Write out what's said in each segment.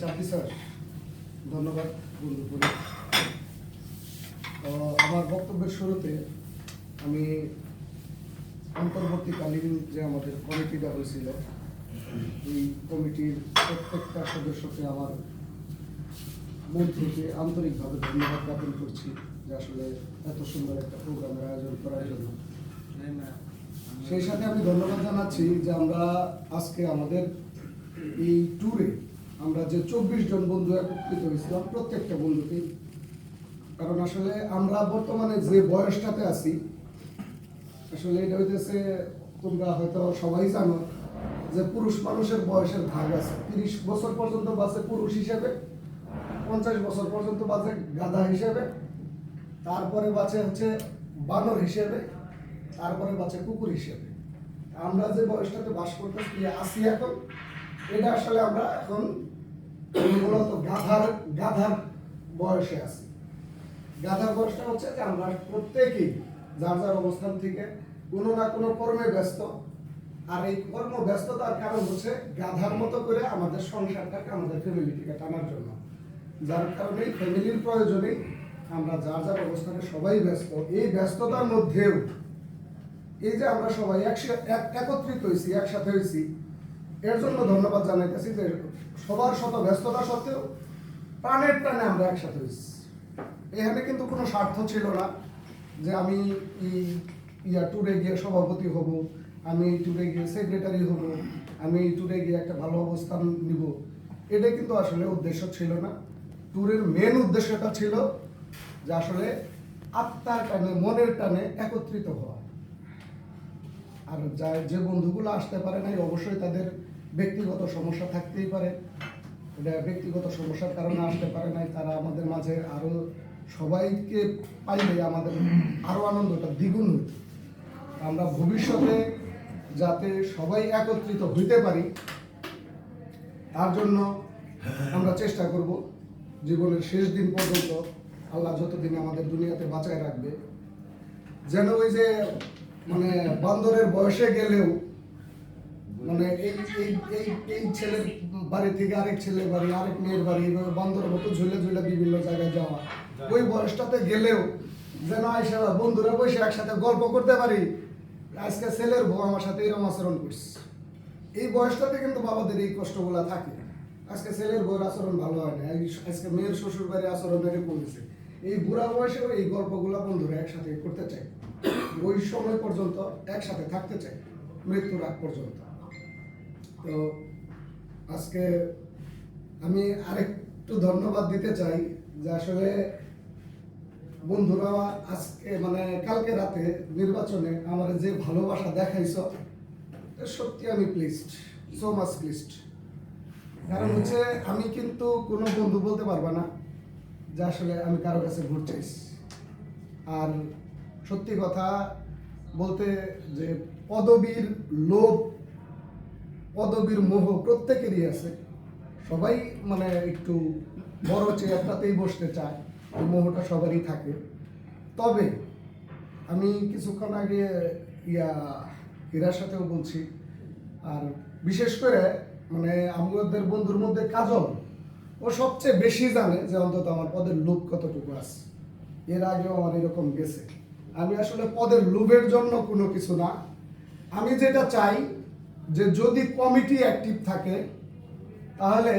চাপি স্যার। ধন্যবাদ বন্ধু আমার বক্তব্যের শুরুতে আমি অন্তর্বর্তীকালীন যে আমাদের কমিটিটা হয়েছিল, এই কমিটির প্রত্যেকটা সদস্যকে আমার মন থেকে আন্তরিকভাবে ধন্যবাদ জ্ঞাপন করছি যে আসলে এত সুন্দর একটা প্রোগ্রামের আয়োজন করার জন্য। সেই সাথে আমি ধন্যবাদ জানাচ্ছি যে আমরা আজকে আমাদের এই ট্যুরে আমরা যে চব্বিশ জন বন্ধু একত্রিত হয়েছিলাম, প্রত্যেকটা বন্ধুকে। কারণ আসলে আমরা বর্তমানে যে বয়সটাতে আছি, আসলে এটা হইতেছে, তোমরা হয়তো সবাই জানো যে পুরুষ মানুষের বয়সের ভাগ আছে। তিরিশ বছর পর্যন্ত বাঁচে পুরুষ হিসেবে, পঞ্চাশ বছর পর্যন্ত বাঁচে গাধা হিসেবে, তারপরে বাঁচে হচ্ছে বানর হিসেবে, তারপরে বাঁচে কুকুর হিসেবে। আমরা যে বয়সটাতে বাস করতেছি, আসি এখন এটা আসলে আমরা এখন মূলত গাধার গাধার বয়সে আছি। গাধার বয়সটা হচ্ছে যে আমরা প্রত্যেকেই যার যার অবস্থান থেকে কোনো না কোনো কর্মে ব্যস্ত। আর এই কর্ম ব্যস্ততার কারণ হচ্ছে গাধার মতো করে আমাদের সংসারটাকে আমাদের ফ্যামিলিটিকে টানার জন্য। যার কারণে ফ্যামিলির প্রয়োজনে আমরা যার যার অবস্থানে সবাই ব্যস্ত। এই ব্যস্ততার মধ্যেও এই যে আমরা সবাই একসাথে এক- একত্রিত হয়েছি, একসাথে হয়েছি এর জন্য ধন্যবাদ জানাইতেছি যে সবার শত ব্যস্ততা সত্ত্বেও প্রাণের টানে আমরা একসাথে হয়েছি। এখানে কিন্তু কোনো স্বার্থ ছিল না যে আমি ইয়া ট্যুরে গিয়ে সভাপতি হব, আমি ট্যুরে গিয়ে সেক্রেটারি হব, আমি ট্যুরে গিয়ে একটা ভালো অবস্থান নিব। এটা কিন্তু আসলে উদ্দেশ্য ছিল না। ট্যুরের মেন উদ্দেশ্যটা ছিল যে আসলে আত্মার টানে, মনের টানে একত্রিত হওয়া। আর যা যে বন্ধুগুলো আসতে পারে নাই, অবশ্যই তাদের ব্যক্তিগত সমস্যা থাকতেই পারে। এটা ব্যক্তিগত সমস্যার কারণে আসতে পারে নাই। তারা আমাদের মাঝে আরও সবাইকে পাইলে আমাদের আরও আনন্দটা দ্বিগুণ হইত আমরা ভবিষ্যতে যাতে সবাই একত্রিত হইতে পারি, তার জন্য আমরা চেষ্টা করব। জীবনের শেষ দিন পর্যন্ত আল্লাহ যতদিন আমাদের দুনিয়াতে বাঁচায় রাখবে, যেন ওই যে মানে বান্দরের বয়সে গেলেও মানে এই এই এই এই ছেলের বাড়ি থেকে আরেক ছেলের বাড়ি, আরেক মেয়ের বাড়ি এইভাবে বান্দরের মতো ঝুলে ঝুলে বিভিন্ন জায়গায় যাওয়া। ওই বয়সটাতে গেলেও যেন আইসা বন্ধুরা বসে একসাথে গল্প করতে পারি। আজকে ছেলের বউ আমার সাথে এরকম আচরণ করছে। এই বয়সটাতে কিন্তু বাবাদের এই কষ্টগুলা থাকে। আজকে ছেলের বউয়ের আচরণ ভালো হয় না আজকে মেয়ের শ্বশুর বাড়ির আচরণ হয়েছে। এই বুড়া বয়সেও এই গল্পগুলা বন্ধুরা একসাথে করতে চায়। ওই সময় পর্যন্ত একসাথে থাকতে চায় মৃত্যুর আগ পর্যন্ত। তো আজকে আমি আরেকটু ধন্যবাদ দিতে চাই যে আসলে বন্ধুরা আজকে মানে কালকে রাতে নির্বাচনে আমার যে ভালোবাসা দেখাইছ সত্যি আমি প্লিজড সো মাচ প্লিজড কারণ হচ্ছে আমি কিন্তু কোনো বন্ধু বলতে পারবা না যে আসলে আমি কারও কাছে ভোট চাইছি। আর সত্যি কথা বলতে যে পদবীর লোভ, পদবীর মোহ প্রত্যেকেরই আছে। সবাই মানে একটু বড় চেয়ারটাতেই বসতে চায়, এই মোহটা সবারই থাকে। তবে আমি কিছুক্ষণ আগে ইয়া হীরার সাথেও বলছি, আর বিশেষ করে মানে আমাদের বন্ধুর মধ্যে কাজল, ও সবচেয়ে বেশি জানে যে অন্তত আমার পদের লোভ কতটুকু আছে। এর আগেও আমার এরকম গেছে। আমি আসলে পদের লোভের জন্য কোনো কিছু না। আমি যেটা চাই যে যদি কমিটি অ্যাক্টিভ থাকে, তাহলে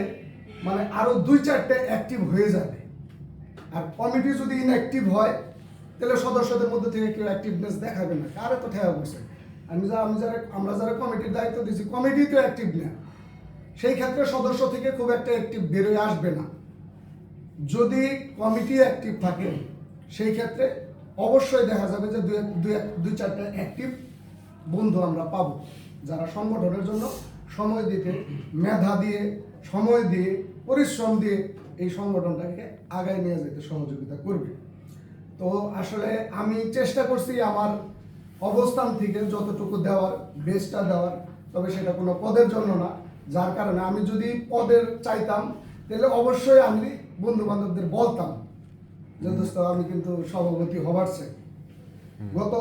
মানে আরও দুই চারটে অ্যাক্টিভ হয়ে যাবে। আর কমিটি যদি ইনঅ্যাক্টিভ হয়, তাহলে সদস্যদের মধ্যে থেকে কেউ অ্যাক্টিভনেস দেখাবে না। কারে তো ঠেয়া বসে? আমি যা আমি যারা আমরা যারা কমিটির দায়িত্ব দিয়েছি, কমিটি তো অ্যাক্টিভ না। সেই ক্ষেত্রে সদস্য থেকে খুব একটা অ্যাক্টিভ বেরোয় আসবে না। যদি কমিটি অ্যাক্টিভ থাকে, সেই ক্ষেত্রে অবশ্যই দেখা যাবে যে দুই দুই দুই চারটা অ্যাক্টিভ বন্ধু আমরা পাবো। যারা সংগঠনের জন্য সময় দিতে, মেধা দিয়ে, সময় দিয়ে, পরিশ্রম দিয়ে এই সংগঠনটাকে আগায় নিয়ে যেতে সহযোগিতা করবে। তো আসলে আমি চেষ্টা করছি আমার অবস্থান থেকে যতটুকু দেওয়ার বেস্টটা দেওয়ার, তবে সেটা কোনো পদের জন্য না। যার কারণে আমি যদি পদের চাইতাম, তাহলে অবশ্যই আমি বন্ধু বান্ধবদের বলতাম যে দোস্ত আমি কিন্তু সভাপতি হবার চাই গত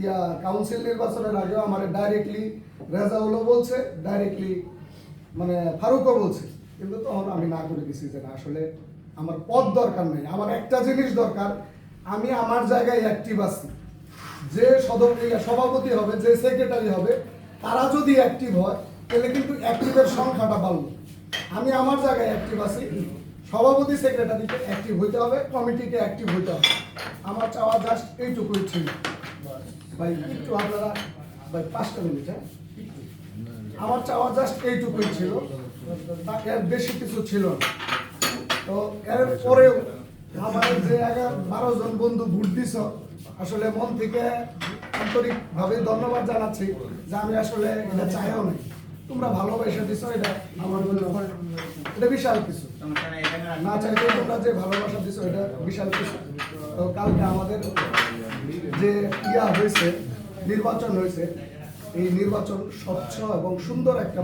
ইয়া কাউন্সিল নির্বাচনের আগেও আমার ডাইরেক্টলি রেজাউলও বলছে ডাইরেক্টলি মানে ফারুকও বলছে। কিন্তু তখন আমি না করে দিছি যে না আসলে আমার পদ দরকার নেই। আমার একটা জিনিস দরকার আমি আমার জায়গায় অ্যাক্টিভ আছি। যে সদর সভাপতি হবে যে সেক্রেটারি হবে তারা যদি অ্যাক্টিভ হয় তাহলে কিন্তু অ্যাক্টিভের সংখ্যাটা বাড়বে। আমি আমার জায়গায় অ্যাক্টিভ আছি। সভাপতি সেক্রেটারিকে অ্যাক্টিভ হইতে হবে কমিটিকে অ্যাক্টিভ হইতে হবে। আমার চাওয়া জাস্ট এইটুকুই ছিল। ভাই, একটু আপনারা, ভাই, পাঁচটা মিনিট হ্যাঁ? আমার চাওয়া জাস্ট এইটুকুই ছিল। এর বেশি কিছু ছিল না। তো এর পরেও আমার যে এগারো, বারো জন বন্ধু ভোট দিছ, আসলে মন থেকে আন্তরিকভাবে ধন্যবাদ জানাচ্ছি যে আমি আসলে এটা চাইও নাই। তোমরা ভালোবাসা দিছ, এটা আমার জন্য। এটা বিশাল কিছু। না তোমরা যে ভালোবাসা দিছো, এটা বিশাল কিছু তো কালকে আমাদের যে ইয়া হয়েছে, নির্বাচন হয়েছে, এই নির্বাচন স্বচ্ছ এবং সুন্দর একটা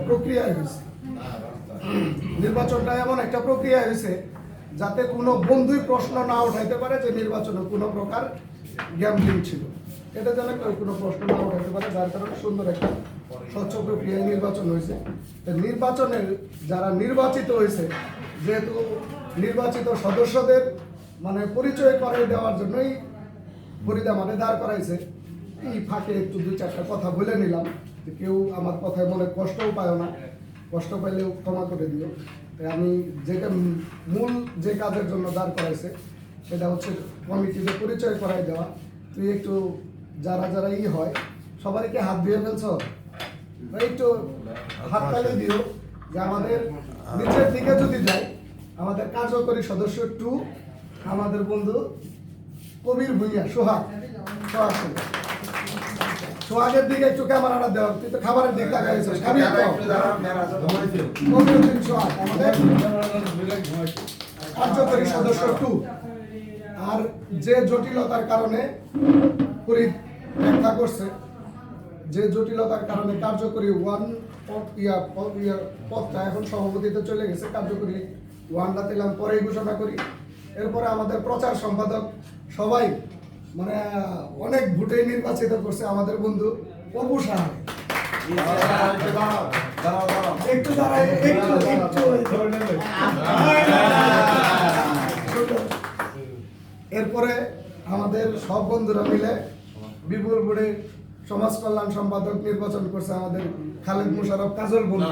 হয়েছে। নির্বাচনটা এমন একটা প্রক্রিয়া হয়েছে যাতে কোনো বন্ধুই প্রশ্ন না উঠাইতে পারে যে নির্বাচনে কোনো প্রকার গ্যামলিং ছিল। এটা যেন কোনো প্রশ্ন না উঠাইতে পারে, যার কারণে সুন্দর একটা স্বচ্ছ প্রক্রিয়ায় নির্বাচন হয়েছে। নির্বাচনের যারা নির্বাচিত হয়েছে, যেহেতু নির্বাচিত সদস্যদের মানে পরিচয় করে দেওয়ার জন্যই ফরিদা মানে দাঁড় করাইছে। এই ফাঁকে একটু দুই চারটা কথা বলে নিলাম যে কেউ আমার কথায় মনে কষ্টও পায় না। কষ্ট পাইলেও ক্ষমা করে দিও। আমি যেটা মূল যে কাজের জন্য দাঁড় করাইছে, সেটা হচ্ছে কমিটিতে পরিচয় করাই দেওয়া। তুই একটু যারা যারা ই হয় সবাইকে হাত দিয়ে ফেলছ? ভাই, একটু হাত তালি দিও যে আমাদের নিচের দিকে যদি যাই, আমাদের কার্যকরী সদস্য টু আমাদের বন্ধু কবির ভুইয়া, সোহাগ সোহাগ সোহাগের দিকে একটু ক্যামেরাটা দেওয়া তুই তো খাবারের দিক খাবি কার্যকরী সদস্য টু আর যে জটিলতার কারণে ফরিদ ব্যাখ্যা করছে যে জটিলতার কারণে কার্যকরী ওয়ান ইয়া প- ইয়া পদটা এখন সভাপতিতে চলে গেছে, কার্যকরী ওয়ানটা দিলাম পরেই ঘোষণা করি। এরপরে আমাদের প্রচার সম্পাদক সবাই মানে অনেক ভোটে নির্বাচিত করছে আমাদের বন্ধু অপু সাহা। একটু এরপরে আমাদের সব বন্ধুরা মিলে বিপুল বোর্ডে সমাজ কল্যাণ সম্পাদক নির্বাচন করছে আমাদের খালেদ মুশারফ কাজল বন্ধু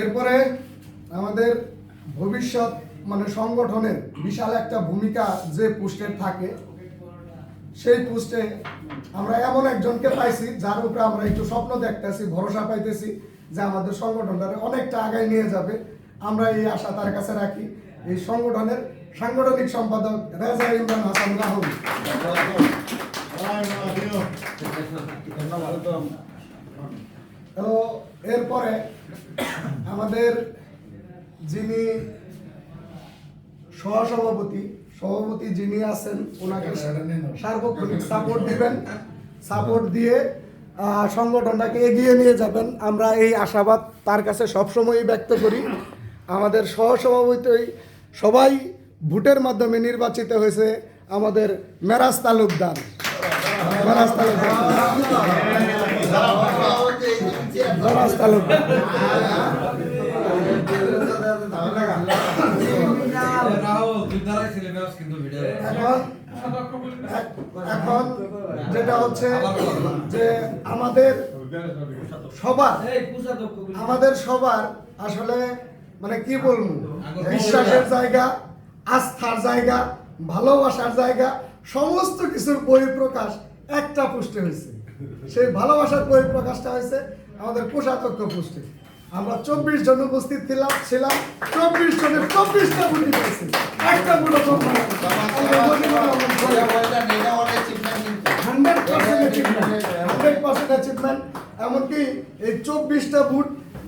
এরপরে আমাদের ভবিষ্যৎ মানে সংগঠনের বিশাল একটা ভূমিকা যে পোস্টের থাকে সেই পোস্টে আমরা এমন একজনকে পাইছি যার উপরে আমরা একটু স্বপ্ন দেখতেছি ভরসা পাইতেছি যে আমাদের সংগঠনটারে অনেকটা আগায় নিয়ে যাবে। আমরা এই আশা তার কাছে রাখি। এই সংগঠনের সাংগঠনিক সম্পাদক রেজা ইমরান হাসান রাহুল। তো এরপরে আমাদের যিনি সহসভাপতি, সভাপতি যিনি আছেন, ওনাকে সার্বক্ষণিক সাপোর্ট দিবেন। সাপোর্ট দিয়ে সংগঠনটাকে এগিয়ে নিয়ে যাবেন। আমরা এই আশাবাদ তার কাছে সবসময়ই ব্যক্ত করি। আমাদের সহসভাপতি সবাই ভোটের মাধ্যমে নির্বাচিত হয়েছে আমাদের মেরাজ তালুকদার। মেরাজ তালুকদার। মেরাজ তালুকদার। এখন এখন যেটা হচ্ছে যে আমাদের সবার আমাদের সবার আসলে মানে কি বলব? বিশ্বাসের জায়গা। আস্থার জায়গা, ভালোবাসার জায়গা, সমস্ত কিছুর বহিঃপ্রকাশ একটা পুষ্টে হয়েছে। সেই ভালোবাসার বহিঃপ্রকাশটা হয়েছে আমাদের কোষাধ্যক্ষ পুষ্টে। আমরা চব্বিশ জন উপস্থিত ছিলাম ছিলাম, চব্বিশ জনের চব্বিশটা বুটি পেয়েছি। একটা বুটো এমনকি এই চব্বিশটা বুট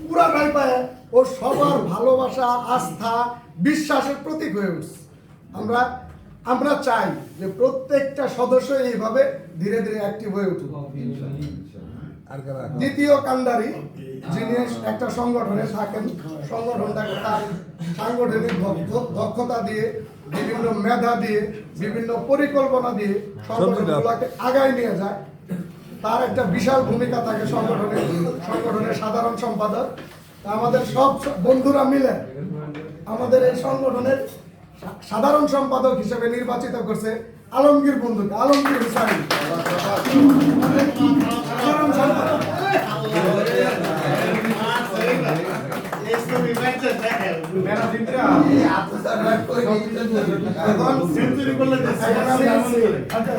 পুরাটাই পায় ও সবার ভালোবাসা, আস্থা, বিশ্বাসের প্রতীক হয়ে উঠছে। আমরা আমরা চাই যে প্রত্যেকটা সদস্য এইভাবে ধীরে ধীরে অ্যাক্টিভ হয়ে উঠুক। দ্বিতীয় কান্ডারি, যিনি একটা সংগঠনে থাকেন, সংগঠনটাকে তার সাংগঠনিক দক্ষ- দক্ষতা দিয়ে, বিভিন্ন মেধা দিয়ে, বিভিন্ন পরিকল্পনা দিয়ে সংগঠনগুলোকে আগায় নিয়ে যায়। তার একটা বিশাল ভূমিকা থাকে সংগঠনের সংগঠনের সাধারণ সম্পাদক। আমাদের সব বন্ধুরা মিলে আমাদের এই সংগঠনের সাধারণ সম্পাদক হিসেবে নির্বাচিত করছে আলমগীর বন্ধুকে আলমগীর হুসাইন। সাধারণ সম্পাদক। এখন এখন আমি